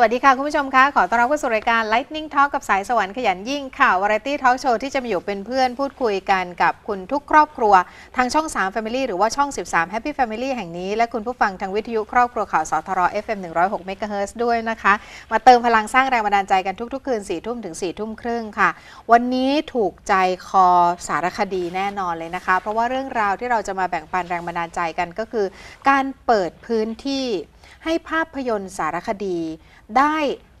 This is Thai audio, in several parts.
สวัสดีค่ะ คุณผู้ชมคะ ขอต้อนรับเข้าสู่รายการ Lightning Talk กับสายสวรรค์ขยันยิ่งค่ะวาไรตี้ทอล์กโชว์ที่จะมาอยู่เป็นเพื่อนพูดคุยกันกับคุณทุกครอบครัว ทางช่อง 3 Family หรือว่าช่อง 13 Happy Family แห่งนี้ และคุณผู้ฟังทางวิทยุครอบครัวข่าวสทร FM 106 MHz ด้วยนะคะ มาเติมพลังสร้างแรงบันดาลใจกันทุกๆ คืน4ทุ่มถึง4ทุ่มครึ่งค่ะ วันนี้ถูกใจคอสารคดีแน่นอนเลยนะคะ เพราะว่าเรื่องราวที่เราจะมาแบ่งปันแรงบันดาลใจกันก็คือ การเปิดพื้นที่ให้ภาพยนตร์สารคดี ได้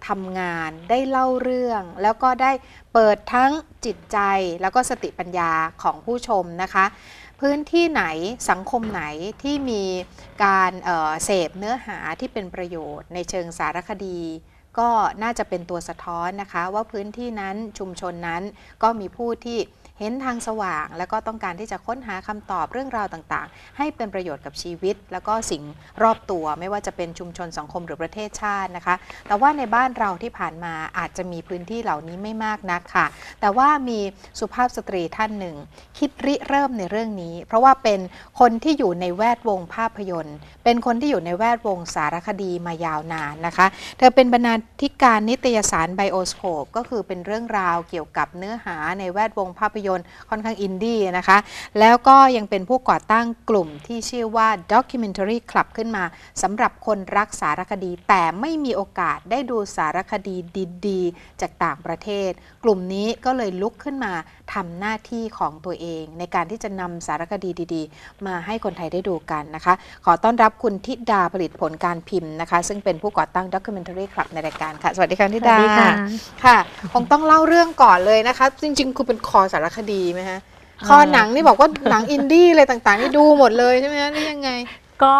ทำงานได้เล่าเรื่อง แล้วก็ได้เปิดทั้งจิตใจแล้วก็สติปัญญาของผู้ชมนะคะ พื้นที่ไหนสังคมไหนที่มีการเเสพเนื้อหาที่เป็นประโยชน์ในเชิงสารคดี ก็น่าจะเป็นตัวสะท้อนนะคะ ว่าพื้นที่นั้นชุมชนนั้นก็มีผู้ที่เห็นทางสว่าง แล้วก็ต้องการที่จะค้นหาคำตอบเรื่องราวต่างๆ ให้เป็นประโยชน์กับชีวิต แล้วก็สิ่งรอบตัวไม่ว่าจะเป็นชุมชนสังคมหรือประเทศชาตินะคะ แต่ว่าในบ้านเราที่ผ่านมาอาจจะมีพื้นที่เหล่านี้ไม่มากนักค่ะ แต่ว่ามีสุภาพสตรีท่านหนึ่ง คิดริเริ่มในเรื่องนี้ เพราะว่าเป็นคนที่อยู่ในแวดวงภาพยนตร์ เป็นคนที่อยู่ในแวดวงสารคดีมายาวนานนะคะ เธอเป็นบรรณาธิการนิตยสารไบโอสโคปก็คือเป็นเรื่องราวเกี่ยวกับเนื้อหาในแวดวงภาพยนตร์ค่อนข้างอินดี้นะคะ แล้วก็ยังเป็นผู้ก่อตั้งกลุ่มที่ชื่อว่า Documentary Club ขึ้นมาสำหรับคนรักสารคดี แต่ไม่มีโอกาสได้ดูสารคดีดีๆ จากต่างประเทศ กลุ่มนี้ก็เลยลุกขึ้นมาทำหน้าที่ของตัวเอง ในการที่จะนำสารคดีดีๆ มาให้คนไทยได้ดูกันนะคะ ขอต้อนรับคุณทิดาผลิตผลการพิมพ์นะคะ ซึ่งเป็นผู้ก่อตั้ง Documentary Club ในรายการค่ะ สวัสดีค่ะทิดาสวัสดีค่ะ ค่ะคงต้องเล่าเรื่องก่อนเลยนะคะ จริงๆคือเป็นคอสารคดีไหมฮะคอหนังนี่บอกว่าหนังอินดี้อะไรต่างๆ นี่ดูหมดเลยใช่ไหมฮะนี่ยังไงก็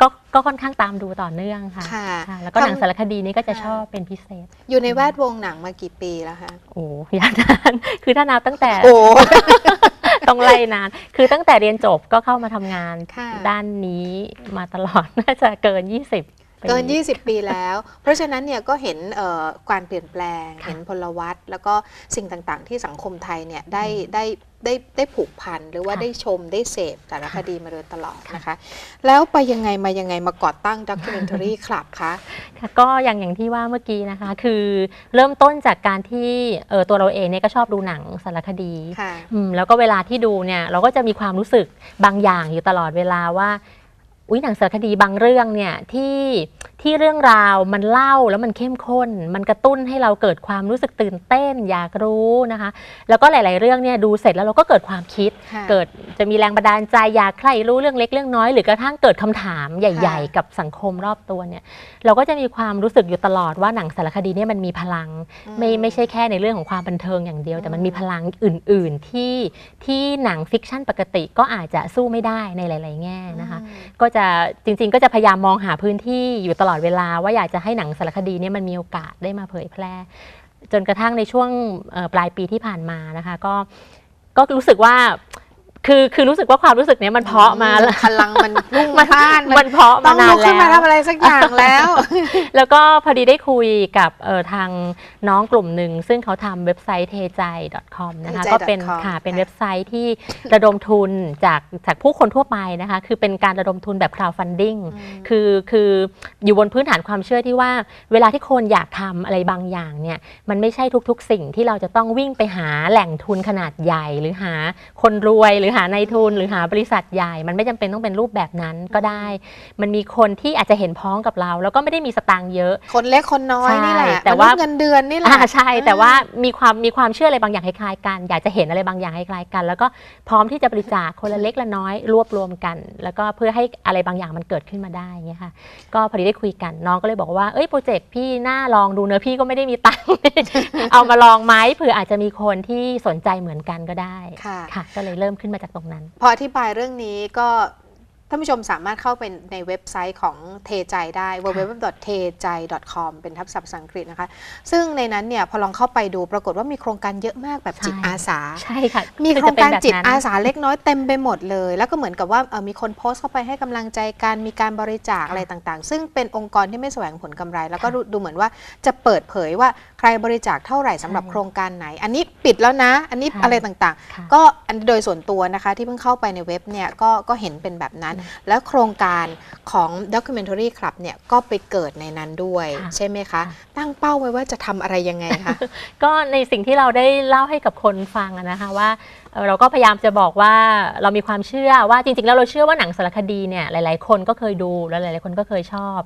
ก็ก็ค่อนข้างตามดูต่อเนื่องค่ะค่ะค่ะแล้วก็หนังทำสารคดีนี้ก็จะค่ะชอบเป็นพิเศษ อยู่ในแวดวงหนังมากี่ปีแล้วคะโอ้ยาวนานคือถ้านับตั้งแต่โอ้ต้องไล่นาน คือตั้งแต่เรียนจบก็เข้ามาทำงานค่ะด้านนี้มาตลอดน่าจะเกิน 20ปี เกิน 20 ปีแล้ว เพราะฉะนั้นเนี่ยก็เห็นเอ่อการเปลี่ยนแปลงค่ะเห็นพลวัตแล้วก็สิ่งต่างๆ ที่สังคมไทยเนี่ยได้ได้ได้ได้ผูกพันหรือว่าค่ะได้ชมได้เสพสารคดีมาโดยตลอดนะคะ แล้วไปยังไงมายังไงมาก่อตั้ง Documentary Club คะค่ะก็อย่างอย่างที่ว่าเมื่อกี้นะคะ คือเริ่มต้นจากการที่เออตัวเราเองเนี่ยก็ชอบดูหนังสารคดีค่ะอืมแล้วก็เวลาที่ดูเนี่ยเราก็จะมีความรู้สึกบางอย่างอยู่ตลอดเวลาว่า อุ้ยหนังสารคดีบางเรื่องเนี่ยที่ที่เรื่องราวมันเล่าแล้วมันเข้มข้น มันกระตุ้นให้เราเกิดความรู้สึกตื่นเต้นอยากรู้นะคะ แล้วก็หลาย ๆ เรื่องเนี่ยดูเสร็จแล้วเราก็เกิดความคิดค่ะเกิดจะมีแรงบันดาลใจอยากใครรู้เรื่องเล็กเรื่องน้อย หรือกระทั่งเกิดคำถามใหญ่ค่ะๆกับสังคมรอบตัวเนี่ยเราก็จะมีความรู้สึกอยู่ตลอดว่าหนังสารคดีเนี่ยมันมีพลัง ไม่ไม่ใช่แค่ในเรื่องของความบันเทิงอย่างเดียว แต่มันมีพลังอื่น ๆ ที่ที่หนังฟิกชันปกติก็อาจจะสู้ไม่ได้ในหลาย ๆ แง่นะคะอืมก็จะจริง ๆ ก็จะพยายามมองหาพื้นที่อยู่ตลอดเวลาว่าอยากจะให้หนังสารคดีเนี่ยมันมีโอกาสได้มาเผยแพร่ จนกระทั่งในช่วงปลายปีที่ผ่านมานะคะ ก็ก็รู้สึกว่า คือคือรู้สึกว่าความรู้สึกเนี้ยมันเพาะมาแล้ว พลังมันพุ่งพล่านมันเพาะต้มาองนาลุนกขึ้นมาแล้ว ทำอะไรสักอย่างแล้ว แล้วก็พอดีได้คุยกับเอ่อทางน้องกลุ่มหนึ่ง ซึ่งเขาทำเว็บไซต์ tejai.com นะคะ tejai.com ก็เป็นค่ะค่ะ เป็นเว็บไซต์ที่ระดมทุนจากจากผู้คนทั่วไปนะคะ คือเป็นการระดมทุนแบบ crowdfunding คือคืออยู่บนพื้นฐานความเชื่อที่ว่า เวลาที่คนอยากทำอะไรบางอย่างเนี่ยมันไม่ใช่ทุกๆ สิ่งที่เราจะต้องวิ่งไปหาแหล่งทุนขนาดใหญ่หรือหาคนรวยหรือหานายทุนหรือหาบริษัทใหญ่ มันไม่จำเป็นต้องเป็นรูปแบบนั้นก็ได้ มันมีคนที่อาจจะเห็นพ้องกับเรา แล้วก็ไม่ได้มีสตางค์เยอะ คนเล็กคนน้อยนี่แหละใช่แต่ว่ามนุษย์เงินเดือนนี่แหละอ่าใช่ แต่ว่ามีความมีความเชื่ออะไรบางอย่างคล้ายๆกัน อยากจะเห็นอะไรบางอย่างคล้ายๆกัน แล้วก็พร้อมที่จะบริจาคคนละเล็กละน้อยรวบรวมกัน แล้วก็เพื่อให้อะไรบางอย่างมันเกิดขึ้นมาได้อย่างเงี้ยค่ะ ก็พอดีได้คุยกันน้องก็เลยบอกว่าเอ้ยโปรเจกต์พี่น่าลองดูเนอะพี่ก็ไม่ได้มีตังค์เอามาลองไหมเผื่ออาจจะมีคนที่สนใจเหมือนกันก็ได้ค่ะค่ะก็เลยเริ่มขึ้นมาจากตรงนั้น พออธิบายเรื่องนี้ก็ท่านผู้ชมสามารถเข้าไปในเว็บไซต์ของเทใจได้ www.tejai.com เป็นทับศัพท์ภาษาอังกฤษนะคะ ซึ่งในนั้นเนี่ยพอลองเข้าไปดูปรากฏว่ามีโครงการเยอะมากแบบจิตใช่อาสา ใช่ค่ะ มีอโครงการจะเป็นแบบจิตนั้นอาสาเล็กน้อยเต็มไปหมดเลย แล้วก็เหมือนกับว่าเอ่อมีคนโพสต์เข้าไปให้กำลังใจกันมีการบริจาคอะไรต่างๆ ซึ่งเป็นองค์กรที่ไม่แสวงผลกำไร แล้วก็ดูดูเหมือนว่าจะเปิดเผยว่าใครบริจาคเท่าไหร่สำหรับใช่โครงการไหน อันนี้ปิดแล้วนะ อันนี้ใช่อะไรต่างค่ะๆก็อันโดยส่วนตัวนะคะที่เพิ่งเข้าไปในเว็บเนี่ยก็ก็เห็นเป็นแบบนั้นอืมแล้วโครงการของ Documentary Club เนี่ยก็ไปเกิดในนั้นด้วยค่ะใช่ไหมคะค่ะตั้งเป้าไว้ว่าจะทำอะไรยังไงคะ ก็ในสิ่งที่เราได้เล่าให้กับคนฟังอะนะคะว่าเอ่อเราก็พยายามจะบอกว่าเรามีความเชื่อว่าจริงๆ แล้วเราเชื่อว่าหนังสารคดีเนี่ยหลายๆ คนก็เคยดูแล้วหลายๆ คนก็เคยชอบ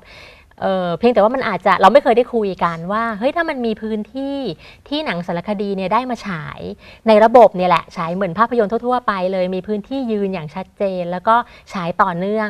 เเพียงแต่ว่ามันอาจจะเราไม่เคยได้คุยกันว่าเฮ้ยถ้ามันมีพื้นที่ที่หนังสารคดีเนี่ยได้มาฉาย ในระบบเนี่ยแหละฉายเหมือนภาพยนตร์ทั่วๆไปเลยมีพื้นที่ยืนอย่างชัดเจน แล้วก็ฉายต่อเนื่อง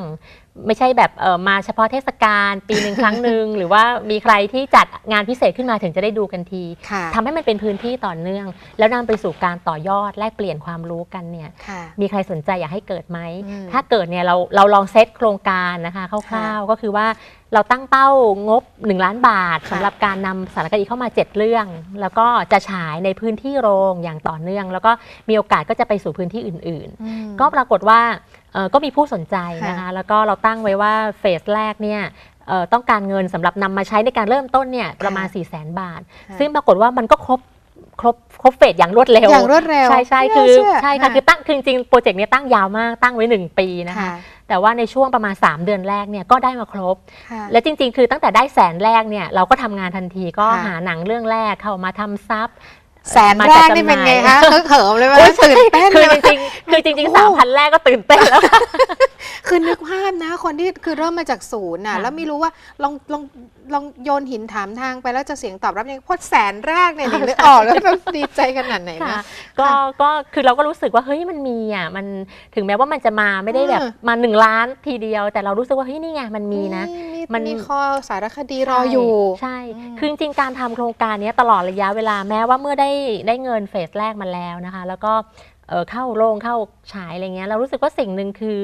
ไม่ใช่แบบเออมาเฉพาะเทศกาลปีหนึ่งครั้งหนึ่ง หรือว่ามีใครที่จัดงานพิเศษขึ้นมาถึงจะได้ดูกันทีค่ะทำให้มันเป็นพื้นที่ต่อเนื่อง แล้วนำไปสู่การต่อยอดแลกเปลี่ยนความรู้กันเนี่ยค่ะ มีใครสนใจอยากให้เกิดไหม อืมถ้าเกิดเนี่ยเราเราลองเซตโครงการนะคะคร่าวๆก็คือว่าเราตั้งเป้างบ 1 ล้านบาทค่ะ สำหรับการนำสารคดีเข้ามา 7 เรื่อง แล้วก็จะฉายในพื้นที่โรงอย่างต่อเนื่อง แล้วก็มีโอกาสก็จะไปสู่พื้นที่อื่นๆอืมก็ปรากฏว่าเอ่อ ก็มีผู้สนใจนะคะค่ะแล้วก็เราตั้งไว้ว่าเฟสแรกเนี่ยเอ่อต้องการเงินสำหรับนำมาใช้ในการเริ่มต้นเนี่ยประมาณ4 0 0 0 0 0บาทค่ะซึ่งปรากฏว่ามันก็ครบครบครบเฟสอย่างรวดเร็วอย่างรวดเร็วใช่ใช่ไม่คือน่าเชื่อใช่ค่ะคือตั้งคือจริงๆโปรเจกต์เนี้ตั้งยาวมากตั้งไว้ 1 ปีนะคะค่ะแต่ว่าในช่วงประมาณ 3 เดือนแรกเนี่ยก็ได้มาครบค่ะและจริง ๆ คือตั้งแต่ได้แสนแรกเนี่ยเราก็ทำงานทันทีก็ค่ะหาหนังเรื่องแรกเข้ามาทำซับ แสนแรกนี่เป็นไงคะเคิมเลยไหมตื่นเต้นคืเลอยจริงๆคือจริงๆสามพันแรกก็ตื่นเต้นแล้ว คือนึกภาพนะ คนที่คือเริ่มมาจากศูนย์น่ะค่ะแล้วไม่รู้ว่าลองลองลองโยนหินถามทางไปแล้วจะเสียงตอบรับยังไงเพราะแสนแรกเนี่ยหนิงเลยออกแล้วแบบดีใจขนาดไหนค่ะนะก็ค่ะก็คือเราก็รู้สึกว่าเฮ้ยมันมีอะมันถึงแม้ว่ามันจะมาไม่ได้แบบเออมาหนึ่งล้านทีเดียว แต่เรารู้สึกว่าเฮ้ยนี่ไงมันมีนะมีมันมีคอสารคดีรออยู่ใช่อืมคือจริงๆการทำโครงการเนี้ยตลอดระยะเวลาแม้ว่าเมื่อได้ได้เงินเฟสแรกมาแล้วนะคะ แล้วก็เอ่อเข้าโรงเข้าฉายอะไรเงี้ยเรารู้สึกว่าสิ่งหนึ่งคือ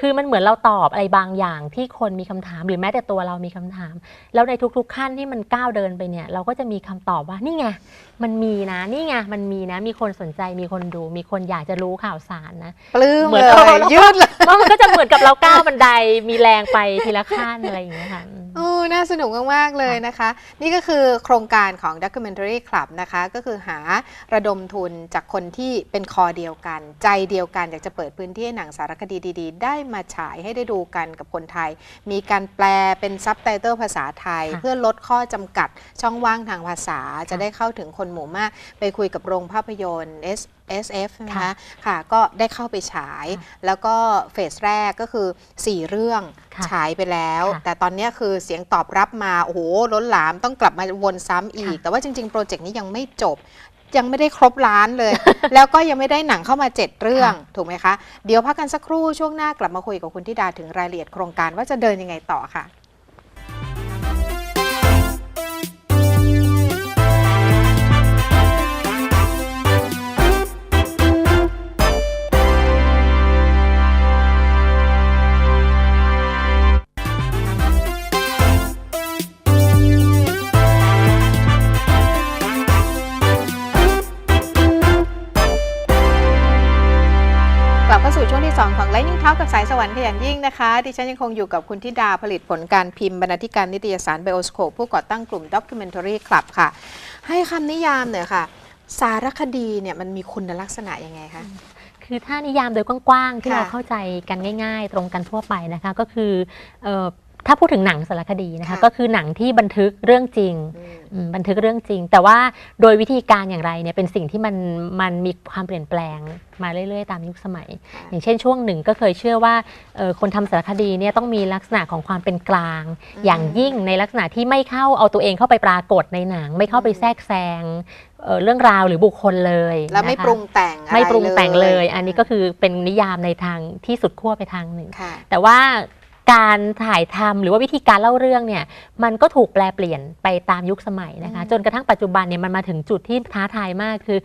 คือมันเหมือนเราตอบอะไรบางอย่างที่คนมีคำถาม หรือแม้แต่ตัวเรามีคำถาม แล้วในทุกๆขั้นที่มันก้าวเดินไปเนี่ย เราก็จะมีคำตอบว่านี่ไงมันมีนะนี่ไงมันมีนะ มีคนสนใจมีคนดู มีคนอยากจะรู้ข่าวสารนะปลื้มเหมืเลอนยเรายืดเลยว่ามันก็จะเหมือนกับเราก้าวบันไดมีแรงไปทีละขั้นอะไรอย่างเงี้ยค่ะ อืมโอ้น่าสนุกมาก ๆ เลยนะคะ นี่ก็คือโครงการของ Documentary Club นะคะ ก็คือหาระดมทุนจากคนที่เป็นคอเดียวกัน ใจเดียวกันอยากจะเปิดพื้นที่ให้หนังสารคดีดี ๆ ได้มาฉายให้ได้ดูกันกับคนไทย มีการแปลเป็นซับไตเติลภาษาไทยค่ะเพื่อลดข้อจำกัดช่องว่างทางภาษาจะได้เข้าถึงคนหมู่มาก ไปคุยกับโรงภาพยนตร์ S SF นะคะค่ะค่ะก็ได้เข้าไปฉายค่ะแล้วก็เฟสแรกก็คือ 4 เรื่องค่ะ ฉายไปแล้วค่ะแต่ตอนเนี้ยคือเสียงตอบรับมา โอ้โห ล้นหลามต้องกลับมาวนซ้ำอีกค่ะแต่ว่าจริง ๆ โปรเจกต์นี้ยังไม่จบ ยังไม่ได้ครบล้านเลย แล้วก็ยังไม่ได้หนังเข้ามา 7 เรื่อง ถูกไหมคะ เดี๋ยวพักกันสักครู่ช่วงหน้ากลับมาคุยกับคุณธิดาถึงรายละเอียดโครงการว่าจะเดินยังไงต่อค่ะ กับสายสวรรค์ขยันยิ่งนะคะ ดิฉันยังคงอยู่กับคุณธิดาผลิตผลการพิมพ์บรรณาธิการนิตยสาร Bioscope ผู้ก่อตั้งกลุ่ม Documentary Club ค่ะ ให้คำนิยามหน่อยค่ะ สารคดีเนี่ยมันมีคุณลักษณะยังไงคะ คือถ้านิยามโดยกว้างๆ ที่ค่ะเราเข้าใจกันง่าย ๆ ตรงกันทั่วไปนะคะ ก็คือเอ่อ ถ้าพูดถึงหนังสารคดีนะคะค่ะก็คือหนังที่บันทึกเรื่องจริงอืมอืมบันทึกเรื่องจริง แต่ว่าโดยวิธีการอย่างไรเนี่ยเป็นสิ่งที่มันมันมีความเปลี่ยนแปลงมาเรื่อย ๆ ตามยุคสมัยค่ะอย่างเช่นช่วงหนึ่งก็เคยเชื่อว่าเอ่อคนทำสารคดีเนี่ยต้องมีลักษณะของความเป็นกลางอืมอย่างยิ่งในลักษณะที่ไม่เข้าเอาตัวเองเข้าไปปรากฏในหนัง ไม่เข้าไปอืมแทรกแซงเอ่อเรื่องราวหรือบุคคลเลยแล้วไม่นะคะปรุงแต่งอะไม่ปรุงแต่งเลยยอันนี้ก็คือเป็นนิยามในทางที่สุดขั้วไปทางหนึ่งค่ะแต่ว่า การถ่ายทำหรือว่าวิธีการเล่าเรื่องเนี่ยมันก็ถูกแปลเปลี่ยนไปตามยุคสมัยนะคะอืมจนกระทั่งปัจจุบันเนี่ยมันมาถึงจุดที่ท้าทายมากคือ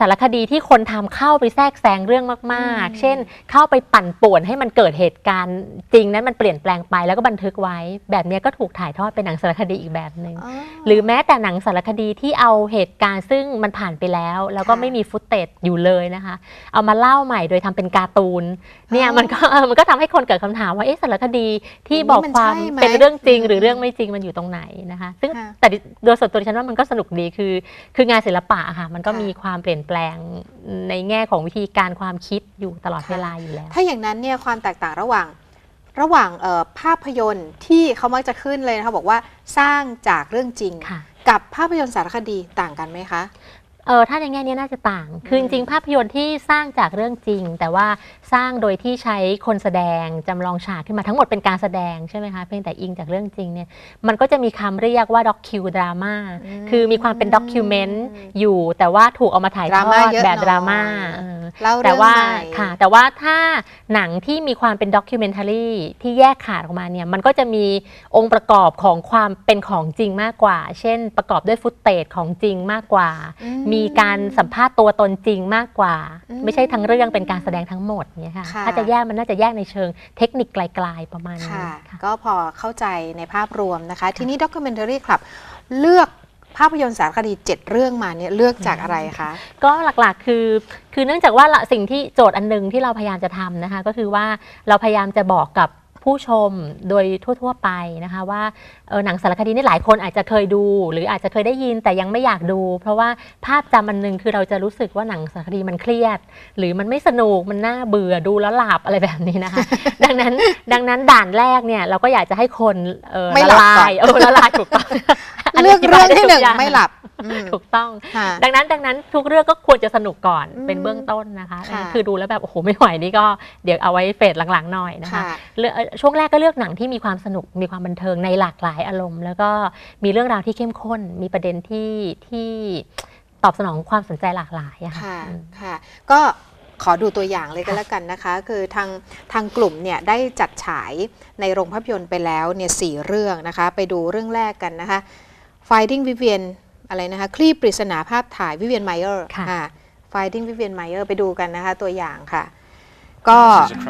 สารคดีที่คนทำเข้าไปแทรกแซงเรื่องมากอืมๆเช่น เข้าไปปั่นป่วนให้มันเกิดเหตุการณ์จริงนั้นมันเปลี่ยนแปลงไปแล้วก็บันทึกไว้ แบบเนี้ยก็ถูกถ่ายทอดเป็นหนังสารคดีอีกแบบหนึ่งอ๋อหรือแม้แต่หนังสารคดีที่เอาเหตุการณ์ซึ่งมันผ่านไปแล้ว แล้วก็ค่ะไม่มีฟุตเตจอยู่เลยนะคะ เอามาเล่าใหม่โดยทำเป็นการ์ตูนเนี่ยอ๋อมันก็เออมันก็ทำให้คนเกิดคำถามว่าเอ๊ะสารคดีที่อย่างนี้บอกมันความใช่ไหมเป็นเรื่องจริงอืมหรือเรื่องไม่จริงมันอยู่ตรงไหนนะคะ ซึ่งค่ะแต่ดิโดยส่วนตัวดิฉันว่ามันก็สนุกดีคือ คืองานศิลปะอะค่ะมันก็ค่ะมีความเปลี่ยนแปลงในแง่ของวิธีการความคิดอยู่ตลอดค่ะเวลาอยู่แล้ว ถ้าอย่างนั้นเนี่ยความแตกต่างระหว่างระหว่างเอ่อภาพยนตร์ที่เขามักจะขึ้นเลยนะคะบอกว่าสร้างจากเรื่องจริงค่ะกับภาพยนตร์สารคดีต่างกันไหมคะ เออถ้าในแง่นี้น่าจะต่าง คือจริงๆภาพยนตร์ที่สร้างจากเรื่องจริง แต่ว่าสร้างโดยที่ใช้คนแสดงจำลองฉากขึ้นมาทั้งหมดเป็นการแสดงใช่ไหมคะเพียงแต่อิงจากเรื่องจริงเนี่ยมันก็จะมีคำเรียกว่าด็อกคิวดราม่าอืมคือมีความเป็นด็อกิวเมนต์อยู่ แต่ว่าถูกเอามาถ่ายทดราอม่าดเยอะแบบหน่อยดราม่าเออเล่าแต่เรื่องว่าใหม่ค่ะ แต่ว่าถ้าหนังที่มีความเป็นด็อกิเมนทารีที่แยกขาดออกมาเนี่ยมันก็จะมีองค์ประกอบของความเป็นของจริงมากกว่า เช่นประกอบด้วยฟุตเตจของจริงมากกว่าอืมีการสัมภาษณ์ตัวตนจริงมากกว่าอืมไม่ใช่ทั้งเรื่องเป็นการแสดงทั้งหมดเนี่ยค่ะค่ะถ้าจะแยกมันน่าจะแยกในเชิงเทคนิคไกลๆประมาณนี้ค่ะค่ะก็พอเข้าใจในภาพรวมนะคะ ทีนี้ด็อกิเมนทารีครับเลือกภาพยนตร์สารคดี 7 เรื่องมาเนี่ยเลือกจากอะไรคะ ก็หลักๆคือ คือเนื่องจากว่าละสิ่งที่โจทย์อันหนึงที่เราพยายามจะทำนะคะ ก็คือว่าเราพยายามจะบอกกับ ผู้ชมโดยทั่ว ๆ ไปนะคะว่าเออหนังสารคดีนี่หลายคนอาจจะเคยดู หรืออาจจะเคยได้ยินแต่ยังไม่อยากดู เพราะว่าภาพจำอันหนึงคือเราจะรู้สึกว่าหนังสารคดีมันเครียด หรือมันไม่สนุกมันน่าเบื่อดูแล้วหลับอะไรแบบนี้นะคะ ดังนั้นดังนั้นด่านแรกเนี่ยเราก็อยากจะให้คนเออไม่ละหลับลายก่อนเออละลายถูกต้องนเลืนี้อกเรื่องที่หนึ่งธิบายด้ทุกย่าไม่หลับอืม ถูกต้องค่ะดังนั้นดังนั้นทุกเรื่องก็ควรจะสนุกก่อนอืมเป็นเบื้องต้นนะคะค่ะคือดูแล้วแบบโอ้โหไม่ไหวนี่ก็เดี๋ยวเอาไว้เฟสหลังๆหน่อยนะคะค่ะเลือกเอ่อช่วงแรกก็เลือกหนังที่มีความสนุกมีความบันเทิงในหลากหลายอารมณ์ แล้วก็มีเรื่องราวที่เข้มข้น มีประเด็นที่ที่ตอบสนองความสนใจหลากหลายอะค่ะค่ะอืมค่ะก็ขอดูตัวอย่างเลยก็แล้วกันนะคะ คือทางทางกลุ่มเนี่ยได้จัดฉายในโรงภาพยนตร์ไปแล้วเนี่ยสี่เรื่องนะคะ ไปดูเรื่องแรกกันนะคะ Finding Vivian อะไรนะคะ คลี่ปริศนาภาพถ่าย Vivian Mayer ค่ะค่ะ Finding Vivian Mayer ไปดูกันนะคะตัวอย่างค่ะ ก็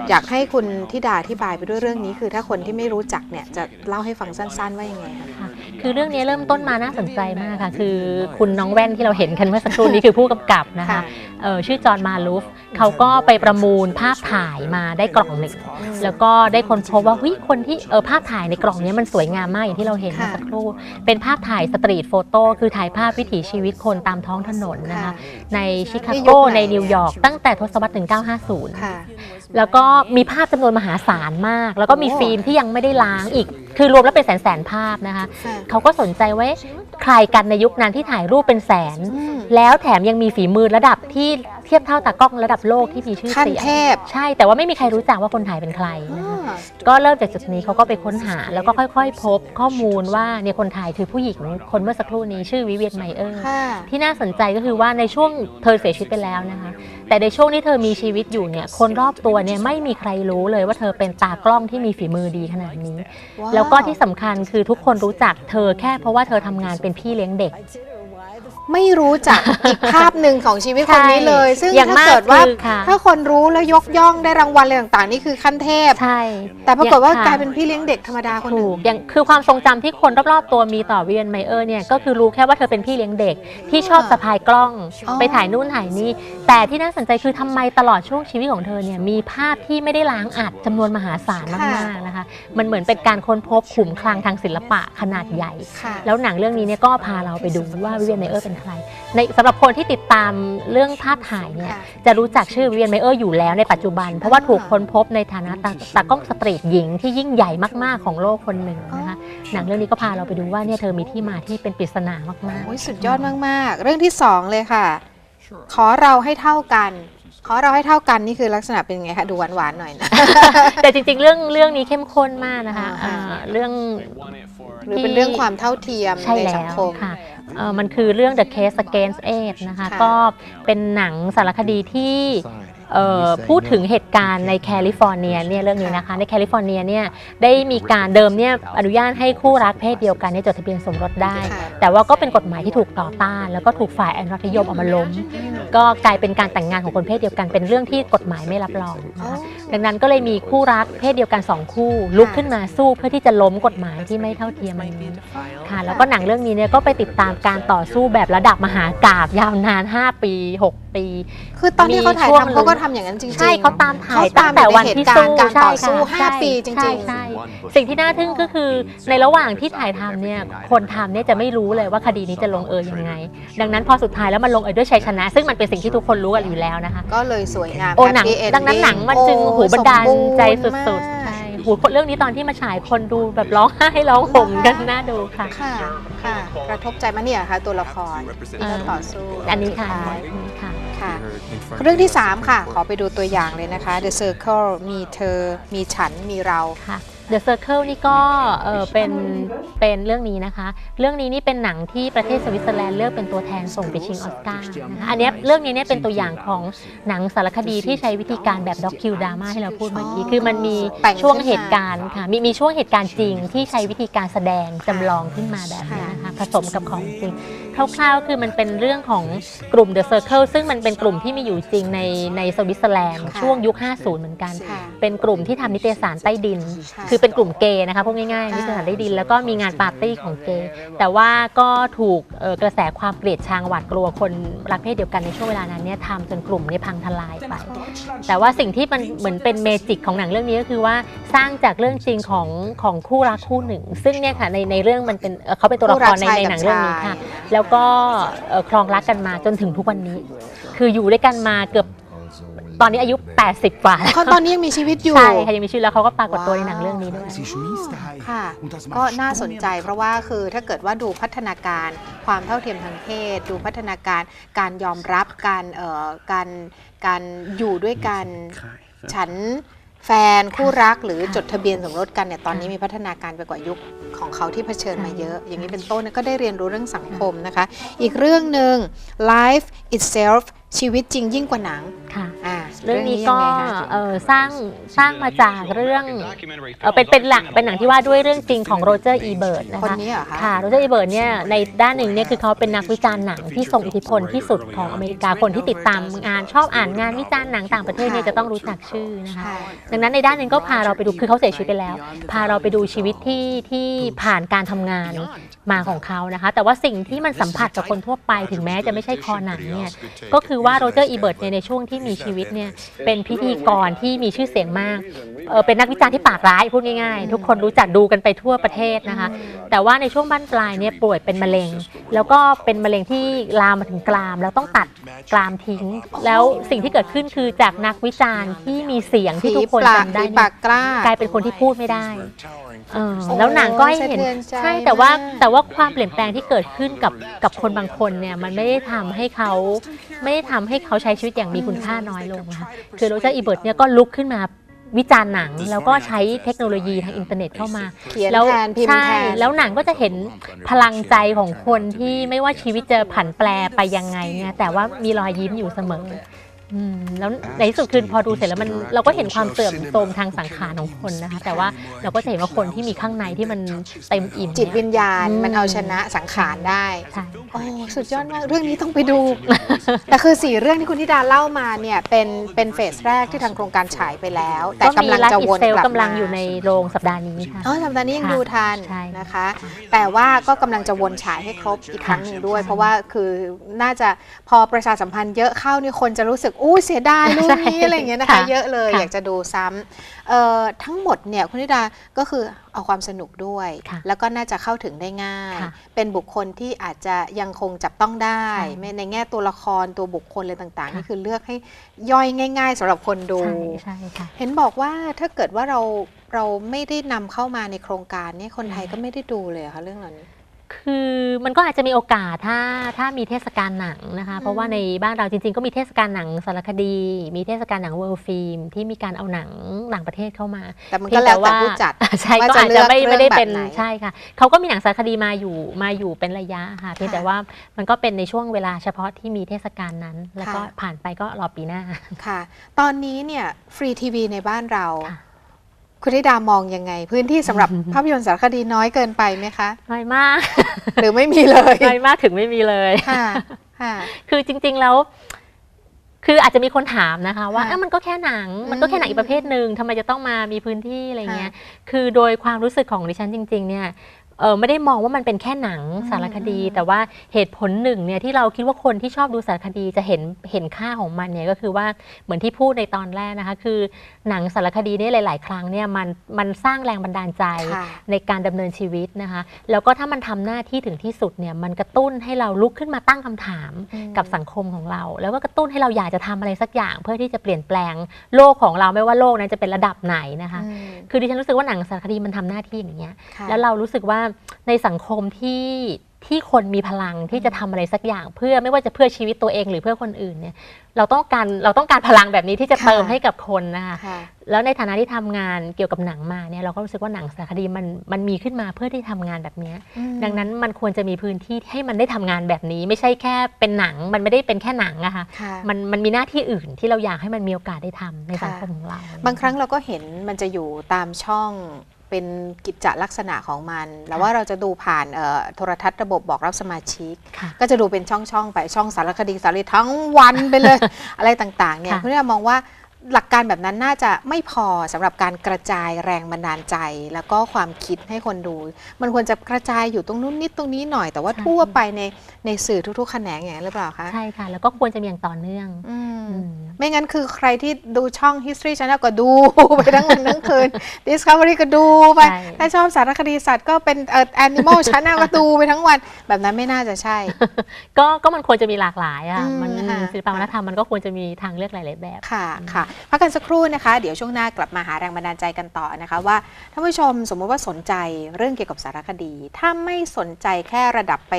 อยากให้คุณทิดาอธิบายไปด้วยเรื่องนี้ คือถ้าคนที่ไม่รู้จักเนี่ยจะเล่าให้ฟังสั้น ๆ ว่ายังไงคะค่ะคือเรื่องนี้เริ่มต้นมาน่าสนใจมากค่ะ คือคุณน้องแว่นที่เราเห็นกันเมื่อสักครู่นี้คือผู้กำกับนะคะ ค่ะเอ่อ ชื่อจอห์นมาลูฟเขาก็ไปประมูลภาพถ่ายมาได้กล่องหนึ่งแล้วก็ได้คนพบว่าเฮ้ยคนที่เออภาพถ่ายในกล่องเนี้ยมันสวยงามมากอย่างที่เราเห็นเมื่อค่ะสักครู่ เป็นภาพถ่ายสตรีทโฟโต้คือถ่ายภาพวิถีชีวิตคนตามท้องถนนนะคะค่ะในชิคานี่โกยุคไหนในนิวยอร์กตั้งแต่ทศวรรษ 1950ค่ะแล้วก็มีภาพจำนวนมหาศาลมาก แล้วก็มีโอ้ฟิล์มที่ยังไม่ได้ล้างอีก คือรวมแล้วเป็นแสนแสนๆภาพนะคะค่ะเขาก็สนใจว่า ใครกันในยุคนั้นที่ถ่ายรูปเป็นแสนอืมแล้วแถมยังมีฝีมือระดับที่เทียบเท่าตากล้องระดับโลกที่มีชื่อขั้นเสียงเทพใช่แต่ว่าไม่มีใครรู้จักว่าคนถ่ายเป็นใครอ่นะคะาก็เริ่มจากจุดนี้เขาก็ไปค้นหาแล้วก็ค่อย ๆ พบข้อมูลว่าเนี่ยคนถ่ายคือผู้หญิงคนเมื่อสักครู่นี้ชื่อวิเวียนไมเออร์ค่ะที่น่าสนใจก็คือว่าในช่วงเธอเสียชีวิตไปแล้วนะคะแต่ในช่วงที่เธอมีชีวิตอยู่เนี่ยคนรอบตัวเนี่ยไม่มีใครรู้เลยว่าเธอเป็นตากล้องที่มีฝีมือดีขนาดนี้ว้าวแล้วก็ที่สำคัญคือทุกคนรู้จักเธอแค่เพราะว่าเธอทำงานเป็นพี่เลี้ยงเด็ก ไม่รู้จักอีกภาพหนึ่งของชีวิตคนนี้เลย ซึ่งอย่างถ้ามาเกิดว่าคือค่ะถ้าคนรู้แล้วยกย่องได้รางวัลอะไรต่างๆ นี่คือขั้นเทพ ใช่ แต่ปรากฏว่าค่ะกลายเป็นพี่เลี้ยงเด็กธรรมดาคนหนึ่ถูงกอย่างคือความทรงจำที่คนรอบๆตัวมีต่อวิเวียนไมเออร์เนี่ยก็คือรู้แค่ว่าเธอเป็นพี่เลี้ยงเด็กที่ชอบสะพายกล้องอ๋อไปถ่ายนู่นถ่ายนี่ แต่ที่น่าสนใจคือทำไมตลอดช่วงชีวิตของเธอเนี่ยมีภาพที่ไม่ได้ล้างอัดจำนวนมหาศาลมากๆนะคะ มันเหมือนเป็นการค้นพบขุมคลังทางศิลปะขนาดใหญ่ค่ะแล้วหนังเรื่องนี้เนี่ยก็พาเราไปดูว่าวิเวียนไมเออร์เป็นใครในสำหรับคนที่ติดตามเรื่องภาพถ่ายเนี่ยค่ะจะรู้จักชื่อวิเวียนไมเออร์อยู่แล้วในปัจจุบัน เพราะว่าถูกค้นพบในฐานะตาตากล้องสตรีทหญิงที่ยิ่งใหญ่มากๆของโลกคนหนึ่งนะคะหนังเรื่องนี้ก็พาเราไปดูว่าเนี่ยเธอมีที่มาที่เป็นปริศนามากโอ้ยสุดยอดมากๆ เรื่องที่สองเลยค่ะ ขอเราให้เท่ากัน ขอเราให้เท่ากันนี่คือลักษณะเป็นไงคะดูหวานๆหน่อยนะ ๆ แต่จริงๆ เรื่องเรื่องนี้เข้มข้นมากนะคะอ่าเอ่อเรื่อง หรือเป็นเรื่องความเท่าเทียมใช่ในแล้สังวคม ค่ะ เอ่อมันคือเรื่อง The Case Against AIDS นะคะ ค่ะ ก็เป็นหนังสารคดีที่เอ่อ พูดถึงเหตุการณ์ในแคลิฟอร์เนียเนี่ยเรื่องนี้นะคะในแคลิฟอร์เนียเนี่ยได้มีการเดิมเนี่ยอนุญาตให้คู่รักเพศเดียวกันเนี่ยจดทะเบียนสมรสได้ค่ะแต่ว่าก็เป็นกฎหมายที่ถูกต่อต้าน แล้วก็ถูกฝ่ายอนุรักษนิยมเอามาล้ม ก็กลายเป็นการแต่งงานของคนเพศเดียวกันเป็นเรื่องที่กฎหมายไม่รับรองนะคะดังนั้นก็เลยมีคู่รักเพศเดียวกันสองคู่ ลุกขึ้นมาสู้เพื่อที่จะล้มกฎหมายที่ไม่เท่าเทียมอันนี้ค่ะแล้วก็หนังเรื่องนี้เนี่ยก็ไปติดตามการต่อสู้แบบระดับมหากาบยาวนาน 5 ปี 6ปี คือตอนที่เขาถ่ายมีช่วงทำเขาก็ทำอย่างนั้นจริงๆใช่เขาตามถ่ายเขาตั้ตางมแต่อยู่ในวันที่เหตุการณ์สู้การต่อสู้ใช่ห้าค่ะปีจริงๆใช่ใช่สิ่งที่น่าทึ่งก็คือในระหว่างที่ถ่ายทำเนี่ยคนทำเนี่ยจะไม่รู้เลยว่าคดีนี้จะลงเอยยังไง ดังนั้นพอสุดท้ายแล้วมันลงเอยด้วยชัยชนะ ซึ่งมันเป็นสิ่งที่ทุกคนรู้กันอยู่แล้วนะคะ ก็เลยสวยงามโอ้หนัง happy ending ดังนั้นหนังมันจึงโอ้หูบันดาลใจสมบูดรณ์ๆ มากใช่หูเรื่องนี้ตอนที่มาฉายคนดูแบบร้องไห้ร้องห่มกันน่าดูค่ะ ค่ะ ค่ะ กระทบใจมาเนี่ยค่ะ ตัวละครที่เขาต่อสู้อันนี้ค่ะสุดท้ายอันนี้ค่ะค่ะ เรื่องที่ 3 ค่ะ ขอไปดูตัวอย่างเลยนะคะ The Circle มีเธอ มีฉัน มีเราค่ะ The Circle นี่ก็เออเป็นเป็นเรื่องนี้นะคะ เรื่องนี้นี่เป็นหนังที่ประเทศสวิตเซอร์แลนด์เลือกเป็นตัวแทนส่งไปชิงออสการ์นะคะอันนี้เรื่องนี้เนี่ยเป็นตัวอย่างของหนังสารคดีที่ใช้วิธีการแบบด็อกคิวดราม่าที่เราพูดเมื่อกี้ คือมันมีช่วงเหตุการณ์ค่ะมีมีช่วงเหตุการณ์จริงที่ใช้วิธีการแสดงจำลองขึ้นมาแบบนี้นะคะผสมกับของจริง คร่าวๆ คือมันเป็นเรื่องของกลุ่ม The Circle ซึ่งมันเป็นกลุ่มที่มีอยู่จริงในในสวิตเซอร์แลนด์ค่ะช่วงยุค 50 เหมือนกัน ค่ะเป็นกลุ่มที่ทำนิตยสารใต้ดิน ค่ะคือเป็นกลุ่มเกย์นะคะพูดง่ายๆนิตยสารใต้ดิน แล้วก็มีงานปาร์ตี้ของเกย์แต่ว่าก็ถูกเอ่อกระแสความเกลียดชังหวาดกลัวคนรักเพศเดียวกันในช่วงเวลานั้นเนี่ยทำจนกลุ่มเนี้พังทลายไป แต่ว่าสิ่งที่มันเหมือนเป็นเมจิกของหนังเรื่องนี้ก็คือว่าสร้างจากเรื่องจริงของของคู่รักคู่หนึ่ง ซึ่งเนี่ยค่ะในในเรื่องมันเป็นเอ่อเขาเป็นตัวละครในในหนังเรื่องนี้ค่ะ แล้วก็เอ่อครองรักกันมาจนถึงทุกวันนี้ คืออยู่ด้วยกันมาเกือบตอนนี้อายุ 80 กว่าแล้วเขาตอนนี้ยังมีชีวิตอยู่ ใช่ค่ะยังมีชื่อแล้วเขาก็ปรากฏตัวในหนังเรื่องนี้ด้วยค่ะ ก็น่าสนใจเพราะว่าคือถ้าเกิดว่าดูพัฒนาการความเท่าเทียมทางเพศ ดูพัฒนาการการยอมรับการเอ่อการการอยู่ด้วยกันฉัน แฟนคู่รักหรือจดทะเบียนสมรสกันเนี่ยตอนนี้มีพัฒนาการไปกว่ายุคของเขาที่เผชิญมาเยอะ อย่างนี้เป็นต้นก็ได้เรียนรู้เรื่องสังคมนะคะ อีกเรื่องหนึ่ง life itself ชีวิตจริงยิ่งกว่าหนังค่ะอ่า เรื่องนี้ก็ยังไงคะเอ่อสร้างสร้างมาจากเรื่องเอ่อเป็นเป็นหลักเป็นหนังที่ว่าด้วยเรื่องจริงของโรเจอร์อีเบิร์ดนะคนคะ นี้เหรอคะ ค่ะโรเจอร์อีเบิร์ดเนี่ยในด้านหนึ่งเนี่ยคือเขาเป็นนักวิจารณ์หนังที่ทรงอิทธิพลที่สุดของอเมริกาคนที่ติดตามงานชอบอ่านงานวิจารณ์หนังต่างประเทศเนี่ยจะต้องรู้จักชื่อนะคะ ค่ะ ดังนั้นในด้านหนึ่งก็พาเราไปดูคือเขาเสียชีวิตไปแล้ว พาเราไปดูชีวิตที่ที่ผ่านการทำงานมาของเขานะคะ แต่ว่าสิ่งที่มันสัมผัสกับคนทั่วไปถึงแม้จะไม่ใช่คอหนังเนี่ยก็คือว่าโรเจอร์อีเบิร์ตเนี่ยในช่วงที่มีชีวิตเนี่ยเป็นพิธีกรที่มีชื่อเสียงมากเออเป็นนักวิจารณ์ที่ปากร้ายพูดง่ายๆ ทุกคนรู้จักดูกันไปทั่วประเทศนะคะ แต่ว่าในช่วงบั้นปลายเนี่ยป่วยเป็นมะเร็ง แล้วก็เป็นมะเร็งที่ลามมาถึงกราม แล้วต้องตัดกรามทิ้ง แล้วสิ่งที่เกิดขึ้นคือจากนักวิจารณ์ที่มีเสียงที่ทุกคนฝีปากจำได้ฝีเนี่ปายกกล้ากลายเป็นคนที่พูดไม่ได้ เออโอ้แล้วหนังก็ให้เห็นสะเทือนใจใช่แต่ว่ามาก แต่ว่าความเปลี่ยนแปลงที่เกิดขึ้นกับกับคนบางคนเนี่ยมันไม่ได้ทำให้เขาไม่ได้ทำให้เขาใช้ชีวิตอย่างมีคุณค่าน้อยลงนะคะคือโรเจอร์อีเบิร์ตเนี่ยก็ลุกขึ้นมาวิจารณ์หนัง แล้วก็ใช้เทคโนโลยีทางอินเทอร์เน็ตเข้ามา เขียนแล้วแทนพิมพ์ใช่แทน แล้วหนังก็จะเห็นพลังใจของคนที่ไม่ว่าชีวิตจะผันแปรไปยังไงเนี่ยแต่ว่ามีรอยยิ้มอยู่เสมอ อืมแล้วในที่สุดคือพอดูเสร็จแล้วมันเราก็เห็นความเสื่อมโทรมทางสังขารของคนนะคะ แต่ว่าเราก็จะเห็นว่าคนที่มีข้างในที่มันเต็มอิ่มจิตวิญญาณอืมมันเอาชนะสังขารได้ใช่โอ้สุดยอดมากเรื่องนี้ต้องไปดู แต่คือสี่เรื่องที่คุณธิดาเล่ามาเนี่ยเป็นเป็นเฟสแรกที่ทางโครงการฉายไปแล้ว แต่ก็มีกำลังไลจะฟ์อิวนเซลกลับกำลังมาอยู่ในโรงสัปดาห์นี้ค่ะอ๋อสัปดาห์นี้ยังค่ะดูทันใช่นะคะ แต่ว่าก็กำลังจะวนฉายให้ครบอีกครั้งหนึ่งด้วยใช่เพราะว่าคือน่าจะพอประชาสัมพันธ์เยอะเข้านี่คนจะรู้สึกอู้เสียดายเรื่องนี้ใช่อะไรอย่างเงี้ยนะคะค่ะเยอะเลยค่ะอยากจะดูซ้ำเอ่อทั้งหมดเนี่ยคุณธิดาก็คือเอาความสนุกด้วยค่ะแล้วก็น่าจะเข้าถึงได้ง่ายค่ะเป็นบุคคลที่อาจจะยังคงจับต้องได้ใช่ไม่ในแง่ตัวละครตัวบุคคลอะไรต่างๆค่ะนี่คือเลือกให้ย่อยง่าย ๆสำหรับคนดูใช่ใช่ค่ะเห็นบอกว่าถ้าเกิดว่าเราเราไม่ได้นำเข้ามาในโครงการเนี่ยคนไทยก็ไม่ได้ดูเลยเหรอคะเรื่องนั้น คือมันก็อาจจะมีโอกาสถ้าถ้ามีเทศกาลหนังนะคะ เพราะว่าในบ้านเราจริง ๆ ก็มีเทศกาลหนังสารคดี มีเทศกาลหนังเวิลด์ฟิล์มที่มีการเอาหนังต่างประเทศเข้ามาแต่มันก็แล้วแต่ผู้จัดใช่ว่าก็จะอาจเลืจะอกไม่เรื่องไม่ได้เป็นแบบไหนใช่ค่ะเขาก็มีหนังสารคดีมาอยู่มาอยู่เป็นระยะค่ะเพียงค่ะแต่ว่ามันก็เป็นในช่วงเวลาเฉพาะที่มีเทศกาลนั้น แล้วก็ค่ะผ่านไปก็รอปีหน้าค่ะ ตอนนี้เนี่ยฟรีทีวีในบ้านเรา ค่ะคุณธิดามองยังไง พื้นที่สำหรับภาพยนตร์สารคดีน้อยเกินไปไหมคะน้อยมาก หรือไม่มีเลยน้อยมากถึงไม่มีเลยค่ะค่ะคือจริง ๆแล้ว คืออาจจะมีคนถามนะคะ ว่าค่ะเอ้ามันก็แค่หนัง มันก็แค่หนังอีกประเภทหนึ่งทำไมจะต้องมามีพื้นที่อะไรเงี้ยค่ะคือโดยความรู้สึกของดิฉันจริง ๆ เนี่ย เออไม่ได้มองว่ามันเป็นแค่หนังสารคดีอืมแต่ว่าเหตุผลหนึ่งเนี่ยที่เราคิดว่าคนที่ชอบดูสารคดีจะเห็นเห็นค่าของมันเนี่ยก็คือว่าเหมือนที่พูดในตอนแรกนะคะ คือหนังสารคดีเนี่ยหลาย ๆ ครั้งเนี่ยมันมันสร้างแรงบันดาลใจค่ะในการดำเนินชีวิตนะคะ แล้วก็ถ้ามันทำหน้าที่ถึงที่สุดเนี่ยมันกระตุ้นให้เราลุกขึ้นมาตั้งคำถามอืมกับสังคมของเรา แล้วก็กระตุ้นให้เราอยากจะทำอะไรสักอย่าง เพื่อที่จะเปลี่ยนแปลงโลกของเราไม่ว่าโลกนั้นจะเป็นระดับไหนนะคะอืมคือดิฉันรู้สึกว่าหนังสารคดีมันทำหน้าที่อย่างเงี้ยค่ะแล้วเรารู้สึกว่าในสังคมที่ที่คนมีพลังที่จะทำอะไรสักอย่าง เพื่อไม่ว่าจะเพื่อชีวิตตัวเองหรือเพื่อคนอื่นเนี่ยเราต้องการเราต้องการพลังแบบนี้ที่จะค่ะเติมให้กับคนนะคะค่ะแล้วในฐานะที่ทำงานเกี่ยวกับหนังมาเนี่ยเราก็รู้สึกว่าหนังสารคดีมันมันมีขึ้นมาเพื่อที่ทำงานแบบเนี้ยอืมดังนั้นมันควรจะมีพื้นที่ให้มันได้ทำงานแบบนี้ ไม่ใช่แค่เป็นหนังมันไม่ได้เป็นแค่หนังอะค่ะค่ะมันมันมีหน้าที่อื่นที่เราอยากให้มันมีโอกาสได้ทำในค่ะสังคมของเรา บางครั้งเราก็เห็นมันจะอยู่ตามช่อง เป็นกิจลักษณะของมัน แล้วว่าเราจะดูผ่านเอ่อโทรทัศน์ระบบบอกรับสมาชิกค่ะก็จะดูเป็นช่องๆไปช่องสารคดีสารคดีทั้งวันไปเลย อะไรต่างๆเนี่ยค่ะคุณธิดามองว่า หลักการแบบนั้นน่าจะไม่พอสำหรับการกระจายแรงบันดาลใจ แล้วก็ความคิดให้คนดู มันควรจะกระจายอยู่ตรงนู้นนิดตรงนี้หน่อยแต่ว่าทั่วไปในในสื่อทุกๆแขนงอย่างนั้นหรือเปล่าคะ ใช่ค่ะ แล้วก็ควรจะมีอย่างต่อเนื่องอืมอืมไม่งั้นคือใครที่ดูช่อง History Channel ก็ดู ไปทั้งวันทั้งคืน Discovery ก็ดูไปใช่ถ้าชอบสารคดีสัตว์ก็เป็นเอ่อ Animal Channel ก็ดูไปทั้งวัน แบบนั้นไม่น่าจะใช่ ก็ก็มันควรจะมีหลากหลายอะอืมมันค่ะศิลปวัฒนธรรมมันก็ควรจะมีทางเลือกหลายๆแบบค่ะค่ะพักกันสักครู่นะคะ เดี๋ยวช่วงหน้ากลับมาหาแรงบันดาลใจกันต่อนะคะว่าท่านผู้ชมสมมติว่าสนใจเรื่องเกี่ยวกับสารคดี ถ้าไม่สนใจแค่ระดับไป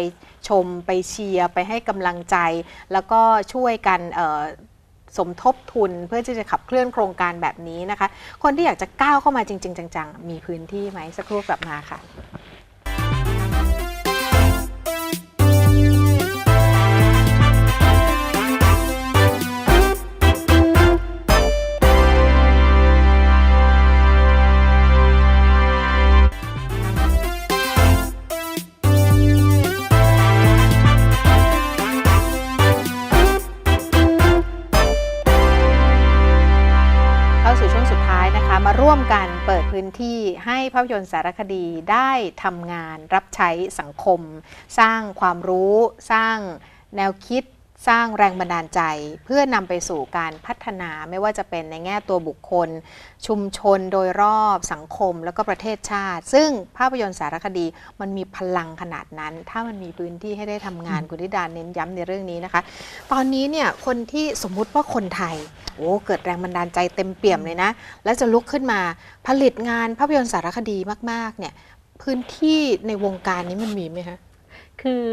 ชมไปเชียร์ไปให้กำลังใจ แล้วก็ช่วยกันสมทบทุนเพื่อที่จะขับเคลื่อนโครงการแบบนี้นะคะ คนที่อยากจะก้าวเข้ามาจริง ๆ จัง ๆ มีพื้นที่ไหมสักครู่กลับมาค่ะ ร่วมกันเปิดพื้นที่ให้ภาพยนตร์สารคดีได้ทำงานรับใช้สังคม สร้างความรู้ สร้างแนวคิด สร้างแรงบันดาลใจเพื่อนำไปสู่การพัฒนาไม่ว่าจะเป็นในแง่ตัวบุคคล ชุมชนโดยรอบสังคมแล้วก็ประเทศชาติ ซึ่งภาพยนตร์สารคดีมันมีพลังขนาดนั้น ถ้ามันมีพื้นที่ให้ได้ทำงานคุณธิดาเน้นย้ำในเรื่องนี้นะคะ ตอนนี้เนี่ยคนที่สมมุติว่าคนไทยโอ้เกิดแรงบันดาลใจเต็มเปี่ยมเลยนะ แล้วจะลุกขึ้นมาผลิตงานภาพยนตร์สารคดีมากๆเนี่ยพื้นที่ในวงการนี้มันมีไหมคะคือ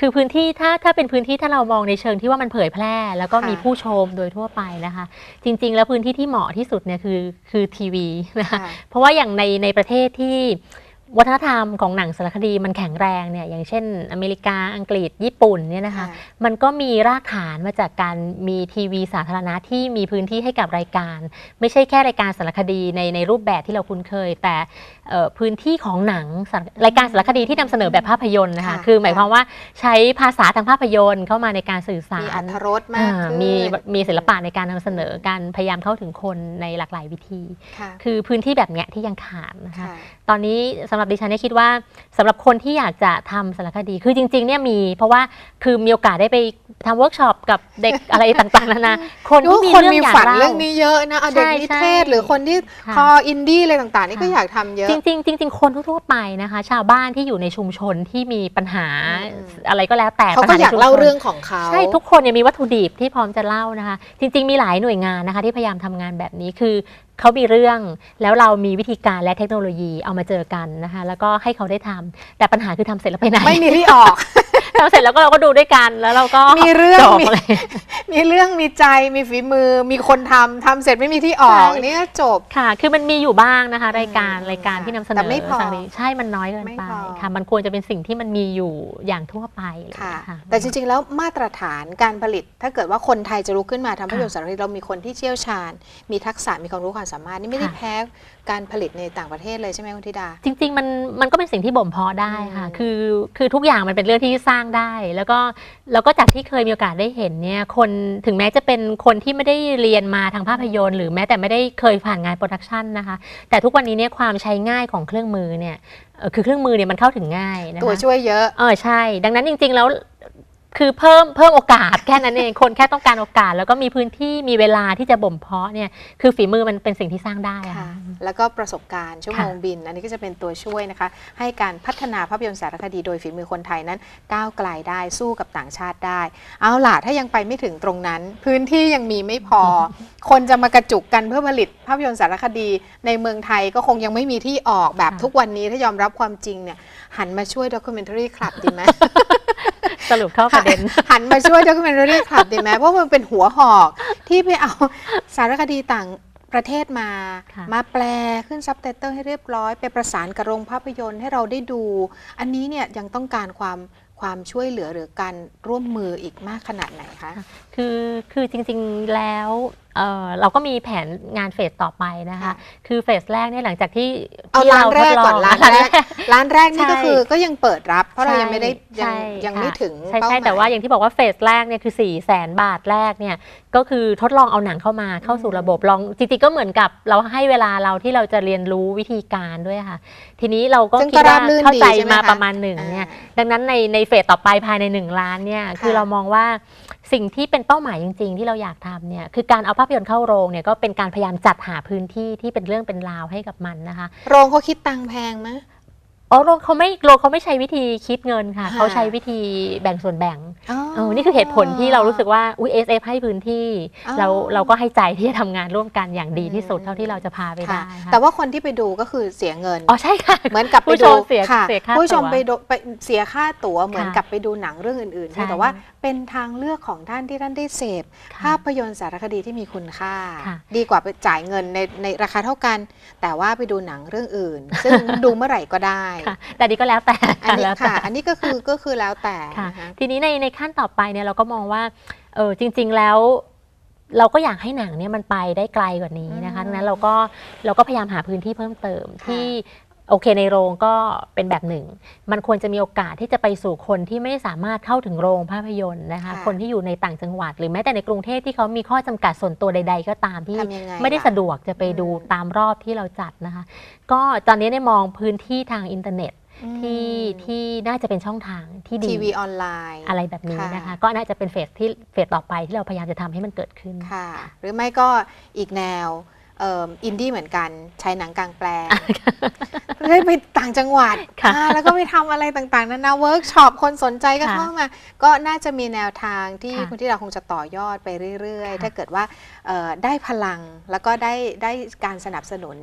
คือพื้นที่ถ้าถ้าเป็นพื้นที่ถ้าเรามองในเชิงที่ว่ามันเผยแพร่ แล้วก็ค่ะมีผู้ชมโดยทั่วไปนะคะ จริง ๆ แล้วพื้นที่ที่เหมาะที่สุดเนี่ยคือคือทีวีนะคะค่ะเพราะว่าอย่างในในประเทศที่ วัฒนธรรมของหนังสารคดีมันแข็งแรงเนี่ยอย่างเช่น อเมริกาอังกฤษญี่ปุ่นเนี่ยนะคะมันก็มีรากฐานมาจากการมีทีวีสาธารณะที่มีพื้นที่ให้กับรายการ ไม่ใช่แค่รายการสารคดีในในรูปแบบที่เราคุ้นเคย แต่เอ่อพื้นที่ของหนังสารรายการสารคดีที่นำเสนอแบบภาพยนตร์นะคะค่ะคือหมายความว่าใช้ภาษาทางภาพยนตร์เข้ามาในการสื่อสามีรอัธรสมากอ่าขึ้นมีมีศิลปะในการนำเสนอการพยายามเข้าถึงคนในหลากหลายวิธีค่ะคือพื้นที่แบบเนี้ยที่ยังขาดนะคะค่ะ ตอนนี้สำหรับดิฉันเนี่ยคิดว่าสำหรับคนที่อยากจะทำสารคดี คือจริงๆเนี่ยมี เพราะว่าคือมีโอกาสได้ไปทำเวิร์กช็อปกับเด็กอะไรต่างๆนานาคนดูที่มีคนเรื่องมีอยากฝันเล่าเรื่องนี้เยอะนะเอาเด็กใช่นิใช่เทศหรือคนที่ค่ะคออินดี้อะไรต่างๆ นี่ก็ค่ะอยากทำเยอะ จริงๆจริงๆคนทั่วๆไปนะคะ ชาวบ้านที่อยู่ในชุมชนที่มีปัญหาอืมอะไรก็แล้วแต่เขาปัญก็หในอยากชุมชนเล่าเรื่องของเขาใช่ทุกคนเนี่ยมีวัตถุดิบที่พร้อมจะเล่านะคะ จริง ๆ มีหลายหน่วยงานนะคะ ที่พยายามทำงานแบบนี้คือ เขามีเรื่อง แล้วเรามีวิธีการและเทคโนโลยีเอามาเจอกันนะคะ แล้วก็ให้เขาได้ทำแต่ปัญหาคือทำเสร็จแล้วไปไหน ไม่มีที่ออก ทำเสร็จแล้วก็เราก็ดูด้วยกันแล้วเราก็มีเรื่องจบมีอะไรมีเรื่องมีใจมีฝีมือ มีคนทำทำเสร็จไม่มีที่ออกใช่นี่ก็จบ ค่ะ คือมันมีอยู่บ้างนะคะ รายการอืมรายการที่นำเสนแต่อไม่พอสังนี้ใช่มันน้อยเกินไม่ไปพอ ค่ะ มันควรจะเป็นสิ่งที่มันมีอยู่อย่างทั่วไปเลยค่ะค่ะแต่จริง ๆ แล้วมาตรฐานการผลิต ถ้าเกิดว่าคนไทยจะลุกขึ้นมาทำภาพค่ะยนตร์สารคดีเรามีคนที่เชี่ยวชาญ มีทักษะมีความรู้ความสามารถนี่ไม่ได้ค่ะ แพ้การผลิตในต่างประเทศเลยใช่ไหมคุณธิดา จริงๆมันมันก็เป็นสิ่งที่บ่มเพาะได้ค่ะ อืมคือคือทุกอย่างมันเป็นเรื่องที่สร้างได้ แล้วก็แล้วก็จากที่เคยมีโอกาสได้เห็นเนี่ยคนถึงแม้จะเป็นคนที่ไม่ได้เรียนมาทางภาพยนตร์ หรือแม้แต่ไม่ได้เคยผ่านงานโปรดักชันนะคะแต่ทุกวันนี้เนี่ยความใช้ง่ายของเครื่องมือเนี่ยเอ่อคือเครื่องมือเนี่ยมันเข้าถึงง่ายนะคะตัวช่วยเยอะเออใช่ ดังนั้นจริง ๆ แล้ว คือเพิ่มเพิ่มโอกาสแค่นั้นเองคนแค่ต้องการโอกาส แล้วก็มีพื้นที่มีเวลาที่จะบ่มเพาะเนี่ยคือฝีมือมันเป็นสิ่งที่สร้างได้อะค่ะค่ะ แล้วก็ประสบการณ์ชั่วโมงค่ะบิน อันนี้ก็จะเป็นตัวช่วยนะคะ ให้การพัฒนาภาพยนตร์สารคดีโดยฝีมือคนไทยนั้นก้าวไกลได้สู้กับต่างชาติได้ เอาล่ะถ้ายังไปไม่ถึงตรงนั้น พื้นที่ยังมีไม่พอ คนจะมากระจุกกันเพื่อผลิตภาพยนตร์สารคดี ในเมืองไทยก็คงยังไม่มีที่ออกแบบค่ะทุกวันนี้ถ้ายอมรับความจริงเนี่ยหันมาช่วยด็อกิเมนทารีคลับดีไหมสรุปเข้าประเด็น หันมาช่วยด็อกิเมนทารีคลับดีไหมเพราะมันเป็นหัวหอกที่ไปเอาสารคดีต่างประเทศมาค่ะมาแปลขึ้นซับไตเติลให้เรียบร้อย ไปประสานกับโรงภาพยนตร์ให้เราได้ดู อันนี้เนี่ยยังต้องการความความช่วยเหลือหรือการร่วมมืออีกมากขนาดไหนคะ คือคือจริงๆแล้วเอ่อเราก็มีแผนงานเฟสต่อไปนะคะค่ะคือเฟสแรกเนี่ยหลังจากที่เอาที่ร้านแรกก่อนทดลงร้านแรกร้านแรกนี่ใช่ก็คือก็ยังเปิดรับ เพราะเรายังไม่ได้ยังใช่ยังค่ะไม่ถึงใช่เป้าหใช่มายแต่ว่าอย่างที่บอกว่าเฟสแรกเนี่ยคือ4ี่แสนบาทแรกเนี่ยก็คือทดลองเอาหนังเข้ามาเข้าสู่อืมระบบลองจริงๆก็เหมือนกับเราให้เวลาเราที่เราจะเรียนรู้วิธีการด้วยค่ะ ทีนี้เราก็ซึ่งคิก็ดราว่าบรื่นเข้าใจดีใช่ไหมมาคะประมาณหนึ่งเนี่ยอ่าดังนั้นในในเฟสต่อไปภายใน 1 ล้านเนี่ยคือค่ะเรามองว่าสิ่งที่เป็นเป้าหมายจริง ๆ ที่เราอยากทำเนี่ยคือการเอาภาพยนตร์เข้าโรงเนี่ยก็เป็นการพยายามจัดหาพื้นที่ที่เป็นเรื่องเป็นราวให้กับมันนะคะ โรงเขาคิดตังค์แพงไหม อ๋อโรงเขาไม่โรงเขาไม่ใช้วิธีคิดเงินค่ะ ค่ะ เขาใช้วิธีแบ่งส่วนแบ่งอ๋อเออนี่คือเหตุผลที่เรารู้สึกว่าอุ้ย SF ให้พื้นที่ อ๋อ เราเราก็ให้ใจที่จะทำงานร่วมกันอย่างดีที่สุดอืมเท่าที่เราจะพาไปค่ะได้ค่ะแต่ว่าคนที่ไปดูก็คือเสียเงิน อ๋อใช่ค่ะ เหมือนกับไปผู้ชดูมเสียค่ะเสียค่าผู้ชมตั๋วไปดูไปเสียค่าตั๋วเหมือนค่ะกับไปดูหนังเรื่องอื่นๆใช่ แต่ว่า เป็นทางเลือกของท่านที่ท่านได้เสพค่ะภาพยนตร์สารคดีที่มีคุณค่าค่ะดีกว่าไปจ่ายเงินในในราคาเท่ากัน แต่ว่าไปดูหนังเรื่องอื่น ซึ่งดูเมื่อไหร่ก็ได้ค่ะแต่นี่ก็แล้วแต่อันนี้แล้วแต่ค่ะ อันนี้ก็คือก็คือแล้วแต่ค่ะนะคะทีนี้ในในขั้นต่อไปเนี่ยเราก็มองว่าเออจริง ๆแล้วเราก็อยากให้หนังเนี่ยมันไปได้ไกลกว่านี้นะคะอืมดังนั้นเราก็เราก็พยายามหาพื้นที่เพิ่มเติมค่ะที่ โอเคในโรงก็เป็นแบบหนึ่ง มันควรจะมีโอกาสที่จะไปสู่คนที่ไม่ได้สามารถเข้าถึงโรงภาพยนตร์นะคะ คนที่อยู่ในต่างจังหวัด หรือแม้แต่ในกรุงเทพที่เขามีข้อจำกัดส่วนตัวใด ๆ ก็ตามที่ทำยังไงไม่ได้ล่ะสะดวกจะไปดูอืมตามรอบที่เราจัดนะคะ ก็ตอนนี้ได้มองพื้นที่ทางอินเทอร์เน็ตที่อืมที่น่าจะเป็นช่องทางที่ดีทีวีออนไลน์อะไรแบบนี้ค่ะนะคะ ก็น่าจะเป็นเฟสที่เฟสต่อไปที่เราพยายามจะทำให้มันเกิดขึ้นค่ะ หรือไม่ก็อีกแนวเอิ่มอินดี้เหมือนกันใช้หนังกลางแปลงได้ไปต่างจังหวัดค่ะอ่าแล้วก็ไปทำอะไรต่างๆนานาเวิร์กช็อปคนสนใจก็ค่ะเข้ามา ก็น่าจะมีแนวทางที่ค่ะคุณที่เราคงจะต่อยอดไปเรื่อยๆค่ะถ้าเกิดว่าเอ่อได้พลังแล้วก็ได้ได้การสนับสนุน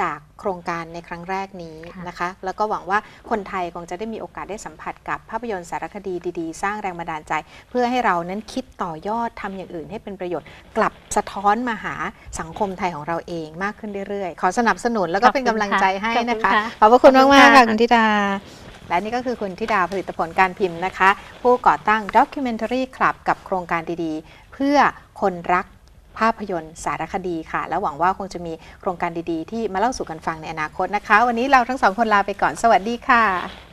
จากโครงการในครั้งแรกนี้นะคะ แล้วก็หวังว่าคนไทยคงจะได้มีโอกาสได้สัมผัสกับภาพยนตร์สารคดีดีๆ สร้างแรงบันดาลใจ เพื่อให้เรานั้นคิดต่อยอดทำอย่างอื่นให้เป็นประโยชน์ กลับสะท้อนมาหาสังคมไทยของเราเองมากขึ้นเรื่อยๆ ขอสนับสนุนแล้วก็เป็นกำลังใจให้นะคะ ขอบพระคุณมากมากๆค่ะคุณธิดา และนี่ก็คือคุณธิดาผลิตผลการพิมพ์นะคะ ผู้ก่อตั้ง Documentary Club กับโครงการดีๆ เพื่อคนรักภาพยนตร์สารคดีค่ะ และหวังว่าคงจะมีโครงการดีๆ ที่มาเล่าสู่กันฟังในอนาคตนะคะ วันนี้เราทั้งสองคนลาไปก่อนสวัสดีค่ะ